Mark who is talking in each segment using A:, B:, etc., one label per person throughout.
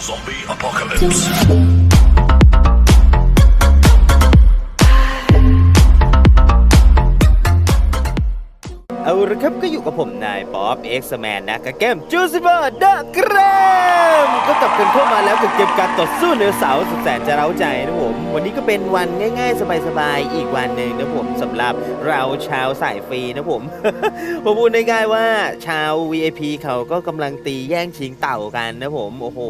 A: Zombie apocalypse.
B: ละครับก็อยู่กับผมนายป๊อปเอ็กซ์แมนนะกับเกมจูซิเบอร์เดอะเกรมก็กลับกันเข้ามาแล้วกับเกมการต่อสู้เหนือเสาสุดแสนจะเร้าใจนะผม วันนี้ก็เป็นวันง่ายๆ สบายๆ อีกวันหนึ่งนะผมสำหรับเราชาวสายฟรีนะผม ผมพูดง่ายๆว่าชาว VIP เขาก็กำลังตีแย่งชิงเต่ากันนะผมโอ้โห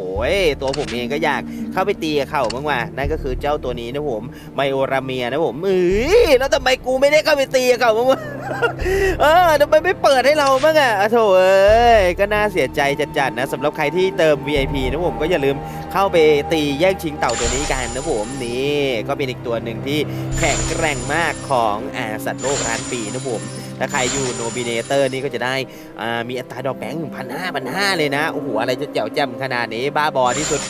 B: ตัวผมเองก็อยากเข้าไปตีกับเขาบ้างว่ะนั่นก็คือเจ้าตัวนี้นะผมไมโอราเมียนะผมเอ้ยแล้วทำไมกูไม่ได้เข้าไปตีกับเขาบ้างวะเออทำไมไม่เปิดให้เราบ้างอะอะโถเอ้ยก็น่าเสียใจจัดๆนะสำหรับใครที่เติม VIP นะผมก็อย่าลืมเข้าไปตีแย่งชิงเต่าตัวนี้กันนะผมนี่ก็เป็นอีกตัวหนึ่งที่แข็งแกร่งมากของอาสัตว์โลกร้านปีนะผมถ้าใครอยู่โนบิเนเตอร์นี่ก็จะได้มีอัตราดอกแบงค์พันห้าพันห้าเลยนะโอ้โหอะไรจะเจ๋วแจ่มขนาดนี้บ้าบอที่สุด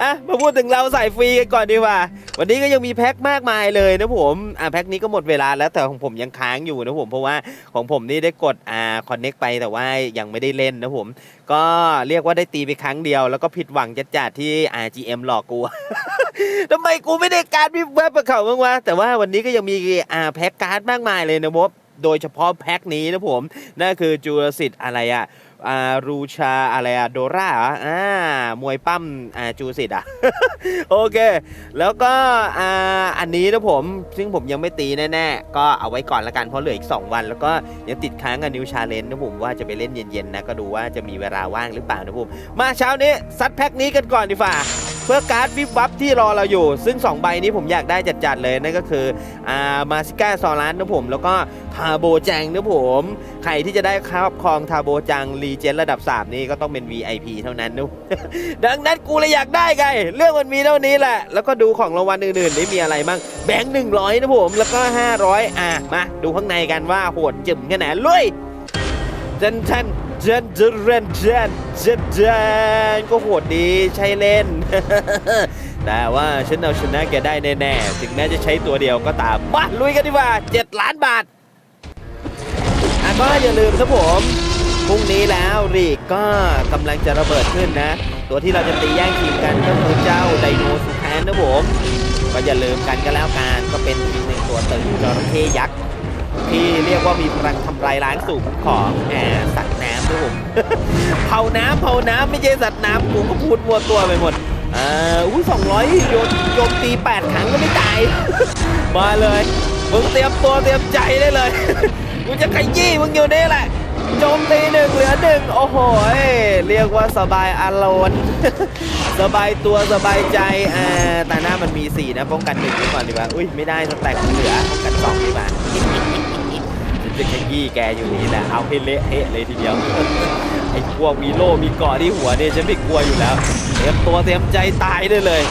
B: อะมาพูดถึงเราใส่ฟรีกันก่อนดีกว่า วันนี้ก็ยังมีแพ็คมากมายเลยนะผมอะแพ็คนี้ก็หมดเวลาแล้วแต่ของผมยังค้างอยู่นะผมเพราะว่าของผมนี่ได้กดอ่าคอนเน็กไปแต่ว่ายังไม่ได้เล่นนะผม ก็เรียกว่าได้ตีไปครั้งเดียว แล้วก็ผิดหวังจัดๆที่ RGM หลอกกูทำไมกูไม่ได้การดวิบแวบกับเขาบ้างวะแต่ว่าวันนี้ก็ยังมีอ่าแพ็คการ์ดมากมายเลยนะมบ โดยเฉพาะแพ็คนี้นะผมนั่นคือจูรสิทธิ์อะไรอะอารูชาอะไรอะโดราอ่ามวยปั้มอ่าจูสิทธิ์อะโอเค แล้วก็อ่าอันนี้นะผม ซึ่งผมยังไม่ตีแน่ๆ ก็เอาไว้ก่อนละกันเพราะเหลืออีก 2 วัน แล้วก็ยังติดค้างกับนิวชาเลนนะผมว่าจะไปเล่นเย็นๆนะ ก็ดูว่าจะมีเวลาว่างหรือเปล่านะผม มาเช้านี้ซัดแพ็คนี้กันก่อนดีฝ่า เพื่อการ์ดวิบวับที่รอเราอยู่ ซึ่ง 2 ใบนี้ผมอยากได้จัดๆเลย นั่นก็คืออ่ามาซิก้าซอรันนะผม แล้วก็ทาโบจังนะผม ใครที่จะได้ครอบครองทาโบจังรีเจนระดับ 3 นี่ก็ต้องเป็น VIP เท่านั้นนะดังนั้นกูเลยอยากได้ไง เรื่องมันมีเท่านี้แหละ แล้วก็ดูของรางวัลอื่นๆนี่มีอะไรบ้างแบงค์หนึ่งร้อยนะผม แล้วก็ 500 อะ มา ดูข้างในกันว่าโหดจึ่มแค่ไหนลุยเจนเจน เจนเจนเจนเจนเจนก็โหดดีใช่เล่น แต่ว่าฉันเอาชนะแกได้แน่ๆ ถึงแม้จะใช้ตัวเดียวก็ตามมาลุยกันดีกว่า 7 ล้านบาทอะก็อย่าลืมครับผมพรุ่งนี้แล้วรีกก็กำลังจะระเบิดขึ้นนะ ตัวที่เราจะตีแย่งทีมกันก็คือเจ้าไดโนสุแคนนะผมก็อย่าลืมกันก็แล้วกันก็เป็นอีกหนึ่งตัวตึงจระเข้ยักษ์ ที่เรียกว่ามีพลังทำลายล้างสูงของแอสัตว์น้ำนะผมเผาน้ำเผาน้ำไม่ใช่สัตว์น้ำกูก็พูดมัวตัวไปหมดอ่าอุ้ยสองร้อยโยนโยมตีแปดครั้งก็ไม่ตาย มาเลยมึงเตรียมตัวเตรียมใจได้เลยกูจะขยี้มึงอยู่นี่แหละโจมตีหนึ่งเหลือหนึ่งโอ้โหเรียกว่าสบายอารมณ์สบายตัวสบายใจอ่าแต่หน้ามันมีสี่นะป้องกันหนึ่งไว้ก่อนดีกว่าอุ้ยไม่ได้สแต็กเหลือป้องกันสองดีกว่า จะขยี้แกอยู่นี่แหละเอาให้เละเทะเลยทีเดียวไอ้พวกมีโล่มีเกาะที่หัวเนี่ยฉันไม่กลัวอยู่แล้วเตรียมตัวเตรียมใจตายได้เลย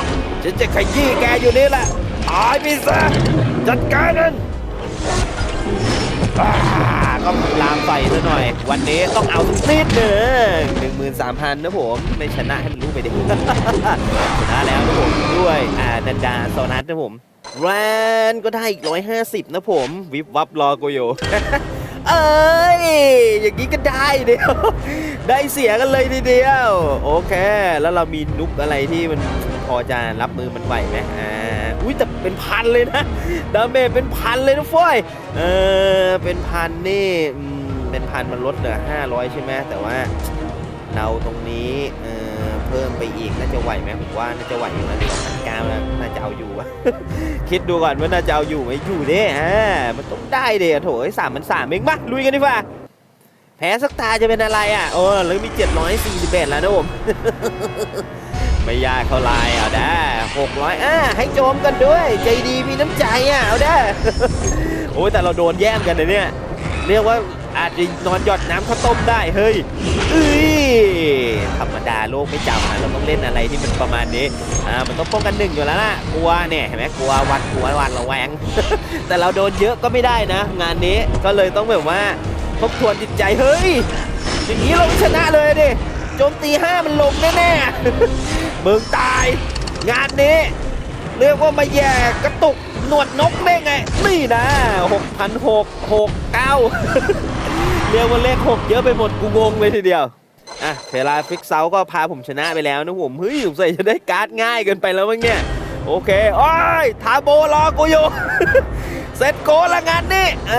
B: ฉันจะขยี้แกอยู่นี่แหละตายไปซะจัดการมันอ่าก็ลามไฟซะหน่อย วันนี้ต้องเอาสักนิดหนึ่งหนึ่งหมื่นสามพันนะผมไม่ชนะให้มันรู้ไปดิชนะแล้วนะผมด้วยอ่าดันดาโซนัสนะผม แรนก็ได้อีกร้อยห้าสิบนะผม วิบวับรอกูอยู่ เอ้ย อย่างนี้ก็ได้เดียว ได้เสียกันเลยทีเดียว โอเค แล้วเรามีนุกอะไรที่มันพอจะรับมือมันไหวไหมอ่าอุ้ยแต่เป็นพันเลยนะ ดาเมจเป็นพันเลยนะฟอย เออ เป็นพันนี่เป็นพันมันลดเหลือห้าร้อยใช่ไหมแต่ว่าเราตรงนี้เออ เพิ่มไปอีกน่าจะไหวไหมผมว่าน่าจะไหวอยู่นะเดี๋ยวพันเก้าแล้วน่าจะเอาอยู่วะคิดดูก่อนว่าน่าจะเอาอยู่ไหมอยู่เด้อ่ามันต้องได้เด้โถไอ้สามมันสามเองมาลุยกันดีกว่าแพ้สักตาจะเป็นอะไรอะโอ้หรือมี 741 แล้วนะผมไม่ยากเท่าไรเอาได้600อ่าให้โจมกันด้วย ใจดีมีน้ำใจอะเอาได้โอ้ยแต่เราโดนแย่งกันนะเนี่ยเรียกว่าอาจจะนอนหยอดน้ำข้าวต้มได้เฮ้ยเอ้ย ธรรมดาโลกไม่จำอะเราต้องเล่นอะไรที่มันประมาณนี้อ่ามันต้องป้องกันหนึ่งอยู่แล้วล่ะกลัวเนี่ยเห็นไหมกลัววันกลัววันระแวง แต่เราโดนเยอะก็ไม่ได้นะ งานนี้ก็เลยต้องแบบว่าทบทวนจิตใจเฮ้ยอย่างนี้เราชนะเลยดิโจมตีห้ามันลงแน่ๆมึงตาย งานนี้เรียกว่ามาแย่กระตุกหนวดนกได้ไง นี่นะหกพันหกหกเก้าเรียกว่าเลขหกเยอะไปหมดกูงงเลยทีเดียว อะเทลาฟิกเซาก็พาผมชนะไปแล้วนะผมเฮ้ยสงสัยจะได้การ์ดง่ายเกินไปแล้วมั้งเนี่ย โอเคโอ้ยทาโบรอกูอยู่เสร็จโกละงานนี้เอ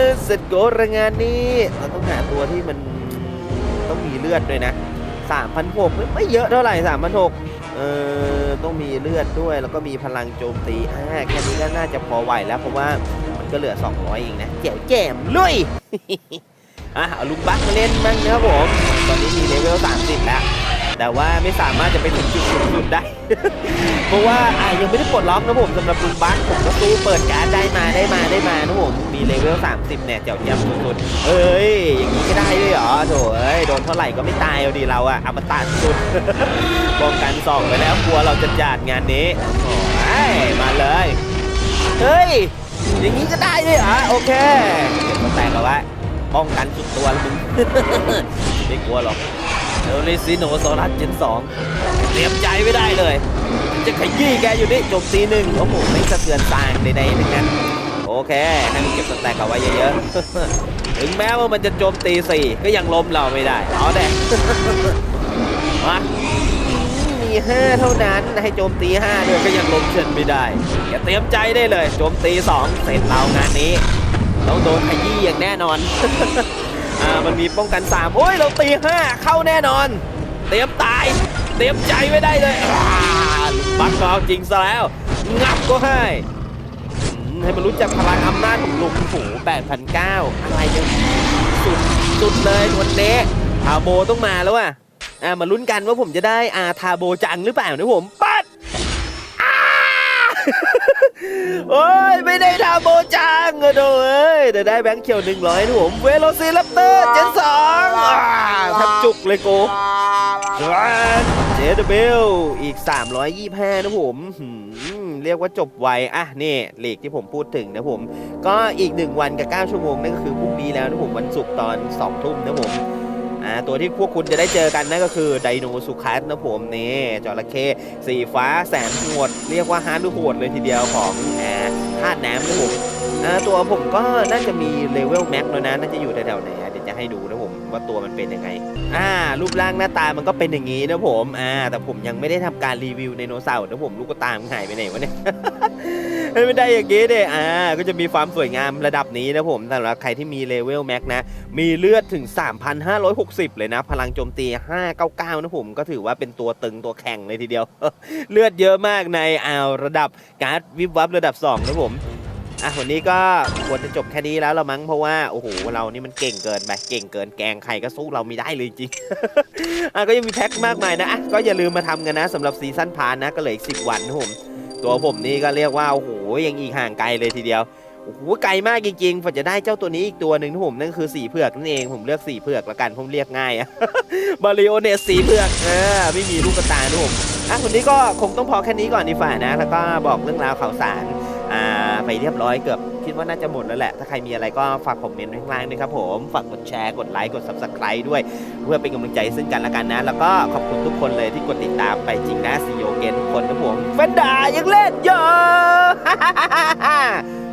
B: อเสร็จโกละงานนี้เราต้องหาตัวที่มันต้องมีเลือดด้วยนะ3,600ไม่ไม่เยอะเท่าไหร่3,600เออต้องมีเลือดด้วย แล้วก็มีพลังโจมตีอ่าแค่นี้ก็น่าจะพอไหวแล้วเพราะว่ามันก็เหลือ 200เองนะแจ๋วแจ่มลุย อะเอาลุงบักมาเล่นบ้างนะครับผม ตอนนี้มีเลเวล30 แล้ว แต่ว่าไม่สามารถจะไปถึงจุดสูงสุดได้ เพราะว่าอะยังไม่ได้ปลดล็อกนะผมสำหรับลุงบักผมก็ตู้เปิดการดได้มาได้มาได้มานะผม มีเลเวล30เนี่ยเจ๋วแจ่มสุดๆเอ้ย อย่างนี้ก็ได้ด้วยเหรอโถเอ้ยโดนเท่าไหร่ก็ไม่ตายเอาดีเราอะอมตัดสุดป้องกันสองไปแล้วกลัวเราจะจัดงานนี้โอ้ยมาเลย เฮ้ย อย่างนี้ก็ได้ด้วยเหรอโอเคเก็บมาแตกเอาไว้ ป้องกันสุดตัวแล้วมึง ไม่กลัวหรอกเอลลิซิโนโซลัสเจนสองเตรียมใจไม่ได้เลย จะขยี้แกอยู่นี่จมตีหนึ่งโอ้โหไม่สะเทือนสร้างใดๆทั้งนั้นโอเคให้มันเก็บสแต็กเอาไว้เยอะๆ ถึงแม้ว่ามันจะโจมตีสี่ก็ยังล้มเราไม่ได้ เอาแดมามีห้าเท่านั้นให้โจมตีห้าด้วยก็ยังล้มเชิญไม่ได้อย่าเตรียมใจได้เลย โจมตีสองเสร็จเรางานนี้ต้องโดนขยี้ อย่างแน่นอน อ่ามันมีป้องกัน 3 โอ้ย เราตี 5 เข้าแน่นอน เตรียมตาย เตรียมใจไว้ได้เลยบักกอจริงซะแล้ว งับก็ให้ ให้มันรู้จักพลังอำนาจของลุงหู8,009อะไรเนี่ยสุดสุดเลยวันนี้ทาโบต้องมาแล้วอะอ่ามาลุ้นกันว่าผมจะได้อาทาโบจังหรือเปล่านะผมปัด โอ้ยไม่ได้ทาโบจังอะโดเอ้ยแต่ได้แบงค์เขียว100นะผมเวโรซีรัปเตอร์เจนสองทำจุกเลยกูเจดเบลอีก 325 นะผมหืมเรียกว่าจบไวอะนี่หลีกที่ผมพูดถึงนะผม ก็อีก 1 วันกับ 9 ชั่วโมงนั่นก็คือพรุ่งนี้แล้วนะผมวันศุกร์ตอน 2 ทุ่มนะผม อ่าตัวที่พวกคุณจะได้เจอกันนั่นก็คือไดโนสุคัสนะผมนี่จระเข้สีฟ้าแสนโหดเรียกว่าฮาร์ดโหดเลยทีเดียวของแอร์ธาตุน้ำนะผมอ่าตัวผมก็น่าจะมีเลเวลแม็กแล้วนะน่าจะอยู่แถวๆไหน ให้ดูนะผมว่าตัวมันเป็นยังไง อ่า รูปร่างหน้าตามันก็เป็นอย่างนี้นะผม อ่า แต่ผมยังไม่ได้ทำการรีวิวไดโนเสาร์นะผมลูกตามนหายไปไหนวะเนี่ยไม่ได้อย่างนี้เด้อ่า ก็จะมีความสวยงามระดับนี้นะผมสำหรับใครที่มีเลเวลแม็กนะ มีเลือดถึง 3,560 เลยนะ พลังโจมตี 599 นะผม ก็ถือว่าเป็นตัวตึงตัวแข่งเลยทีเดียว เลือดเยอะมากในเอาระดับการ์ดวิบวับระดับ 2 นะผม อะวันนี้ก็ควรจะจบแค่นี้แล้วละมั้งเพราะว่าโอ้โหเรานี่มันเก่งเกินไปเก่งเกินแกงใครก็สู้เราไม่ได้เลยจริง อะก็ยังมีแพ็คมากมายนะอะก็อย่าลืมมาทำกันนะสำหรับซีซั่นพานนะก็เหลืออีก10วันนะผมตัวผมนี่ก็เรียกว่าโอ้โหยังอีกห่างไกลเลยทีเดียวโอ้โหไกลมากจริงๆผมจะได้เจ้าตัวนี้อีกตัวหนึ่งที่ผมนั่นคือสีเผือกนั่นเองผมเลือกสีเผือกละกันผมเรียกง่ายอะบาริโอเนสสีเผือกเออไม่มีลูกตายนะผมอะคนนี้ก็คงต้องพอแค่นี้ก่อนดีฝ่านะ แล้วก็บอกเรื่องราวข่าวสารอ่า ไปเรียบร้อยเกือบคิดว่าน่าจะหมดแล้วแหละ ถ้าใครมีอะไรก็ฝากคอมเมนต์ไว้ข้างล่างด้วยครับผมฝากกดแชร์กดไลค์กด subscribe ด้วย เพื่อเป็นกำลังใจซึ่งกันและกันนะ แล้วก็ขอบคุณทุกคนเลยที่กดติดตามไปจริงนะซีโอเกนทุกคนครับผมเฟนดายังเล่นเยอะ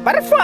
B: บัตเตอร์ไฟ